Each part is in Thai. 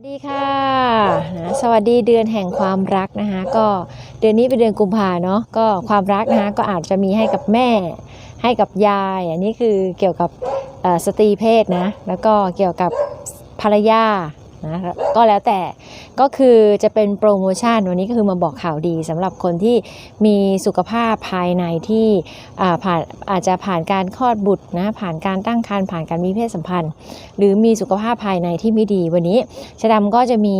สวัสดีค่ะนะสวัสดีเดือนแห่งความรักนะคะ ก็เดือนนี้เป็นเดือนกุมภาเนาะก็ความรักนะคะก็อาจจะมีให้กับแม่ ให้กับยาย อันนี้คือเกี่ยวกับเอ่อสตรีเพศนะแล้วก็เกี่ยวกับภรรยา นะก็แล้วแต่ก็คือจะเป็นโปรโมชั่นวันนี้ก็คือมาบอกข่าวดีสำหรับคนที่มีสุขภาพภายในที่อาผ่านอาจจะผ่านการคลอดบุตรนะผ่านการตั้งครรภ์ผ่านการมีเพศสัมพันธ์ หรือมีสุขภาพภายในที่ไม่ดีวันนี้ชะดำก็จะมี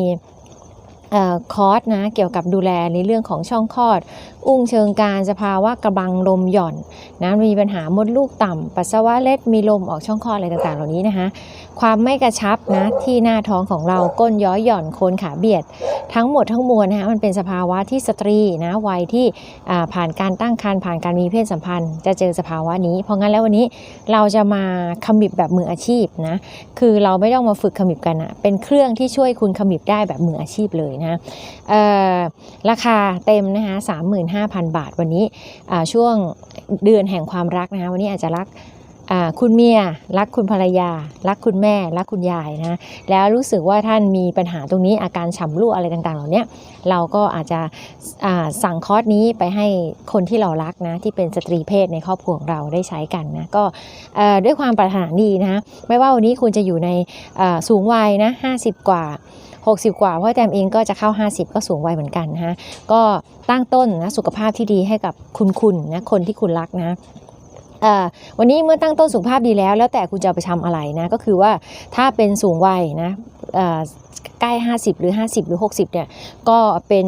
คอร์สนะเกี่ยวกับดูแลในเรื่องของช่องคลอด อุ้งเชิงการสภาวะกระบังลมหย่อนนะมีปัญหามดลูกต่ำปัสสาวะเล็ดมีลมออกช่องคลอดอะไรต่างๆ เหล่านี้นะคะ ความไม่กระชับนะที่หน้าท้องของเราก้นย้อยหย่อนโคนขาเบียด ทั้งหมดทั้งมวลนะคะมันเป็นสภาวะที่สตรีนะวัยที่ผ่านการตั้งครรภ์ผ่านการมีเพศสัมพันธ์ จะเจอสภาวะนี้ เพราะงั้นแล้ววันนี้เราจะมาขมิบแบบมืออาชีพนะคือเราไม่ต้องมาฝึกขมิบกันอะเป็นเครื่องที่ช่วยคุณขมิบได้แบบมืออาชีพเลยนะราคาเต็มนะคะ35,000บาทวันนี้ช่วงเดือนแห่งความรักนะคะวันนี้อาจจะรัก คุณเมียรักคุณภรรยา รักคุณแม่ รักคุณยายนะแล้วรู้สึกว่าท่านมีปัญหาตรงนี้อาการฉ่ำลูกอะไรต่างๆ เหล่านี้เราก็อาจจะสั่งคอร์สนี้ไปให้คนที่เรารักนะที่เป็นสตรีเพศในครอบครัวของเราได้ใช้กันนะก็ด้วยความปรารถนาดีนะไม่ว่าวันนี้คุณจะอยู่ในสูงวัยนะ50 กว่า 60 กว่าเพราะแตมเองก็จะเข้า 50 ก็สูงวัยเหมือนกันนะฮะก็ตั้งต้นนะสุขภาพที่ดีให้กับคุณคุณนะคนที่คุณรักนะ วันนี้เมื่อตั้งต้นสุขภาพดีแล้ว แล้วแต่คุณจะไปทำอะไรนะ ก็คือว่าถ้าเป็นสูงวัยนะ ใกล้ 50 หรือ 50 หรือ 60เนี่ยก็เป็น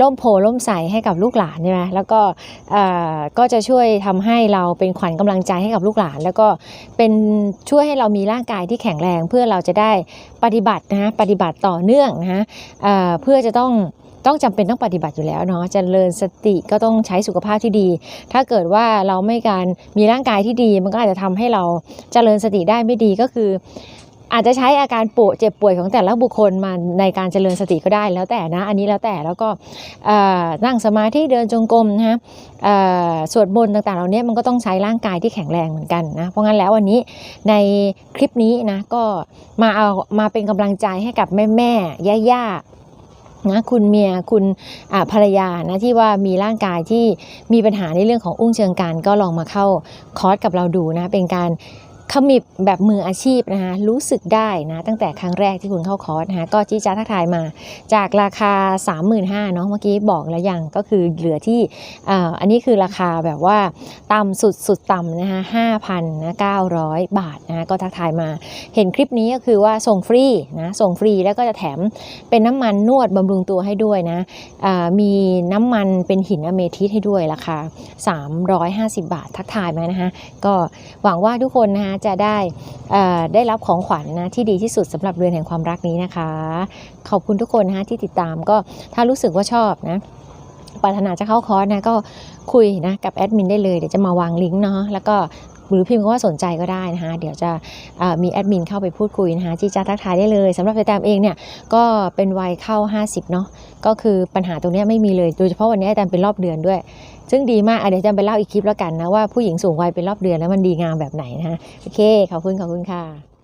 ร่มโพล่มใสให้กับลูกหลานใช่ไหมแล้วก็ก็จะช่วยทำให้เราเป็นขวัญกำลังใจให้กับลูกหลาน แล้วก็เป็นช่วยให้เรามีร่างกายที่แข็งแรงเพื่อเราจะได้ปฏิบัตินะฮะปฏิบัติต่อเนื่องนะฮะเพื่อจะต้องต้องจำเป็นต้องปฏิบัติอยู่แล้วเนาะเจริญสติก็ต้องใช้สุขภาพที่ดี ถ้าเกิดว่าเราไม่การมีร่างกายที่ดี มันก็อาจจะทำให้เราเจริญสติได้ไม่ดีก็คือ อาจจะใช้อาการปวดเจ็บป่วยของแต่ละบุคคลมาในการเจริญสติก็ได้แล้วแต่นะ อันนี้แล้วแต่แล้วก็นั่งสมาธิเดินจงกรมนะฮะสวดมนต์ต่างๆเหล่านี้มันก็ต้องใช้ร่างกายที่แข็งแรงเหมือนกันนะ เพราะงั้นแล้ววันนี้ในคลิปนี้นะก็มาเอามาเป็นกำลังใจให้กับแม่แม่ย่าๆนะคุณเมียคุณภรรยานะที่ว่ามีร่างกายที่มีปัญหาในเรื่องของอุ้งเชิงกรารก็ลองมาเข้าคอร์สกับเราดูนะเป็นการ ขมิบแบบมืออาชีพนะคะรู้สึกได้นะตั้งแต่ครั้งแรกที่คุณเข้าคอร์สนะคะก็จี้จ้าทักทายมาจากราคา 35,000เนาะเมื่อกี้บอกแล้วยังก็คือเหลือที่อ,อันนี้คือราคาแบบว่าต่ำสุดสุดต่ำนะคะ5,000นะ900 บาทนะก็ทักทายมาเห็นคลิปนี้ก็คือว่าส่งฟรีนะส่งฟรีแล้วก็จะแถมเป็นน้ำมันนวดบำรุงตัวให้ด้วยนะมีน้ำมันเป็นหินอเมทิสให้ด้วยราคา 350 บาททักทายมานะคะก็หวังว่าทุกคนนะคะจะได้ได้รับของขวัญนะที่ดีที่สุดสำหรับเดือนแห่งความรักนี้นะคะ ขอบคุณทุกคนนะที่ติดตามก็ถ้ารู้สึกว่าชอบนะปรารถนาจะเข้าคอร์สนะก็คุยนะกับแอดมินได้เลยเดี๋ยวจะมาวางลิงก์เนาะแล้วก็ หรือพิมพ์คำว่าสนใจก็ได้นะคะเดี๋ยวจะมีแอดมินเข้าไปพูดคุยนะคะจีจ้าทักทายได้เลยสำหรับแตมเองเนี่ยก็เป็นวัยเข้า 50เนาะก็คือปัญหาตรงเนี้ยไม่มีเลยโดยเฉพาะวันนี้แตมเป็นรอบเดือนด้วย ซึ่งดีมากเดี๋ยวจะไปเล่าอีกคลิปแล้วกันนะว่าผู้หญิงสูงวัยเป็นรอบเดือนแล้วมันดีงามแบบไหนนะฮะโอเคขอบคุณขอบคุณค่ะ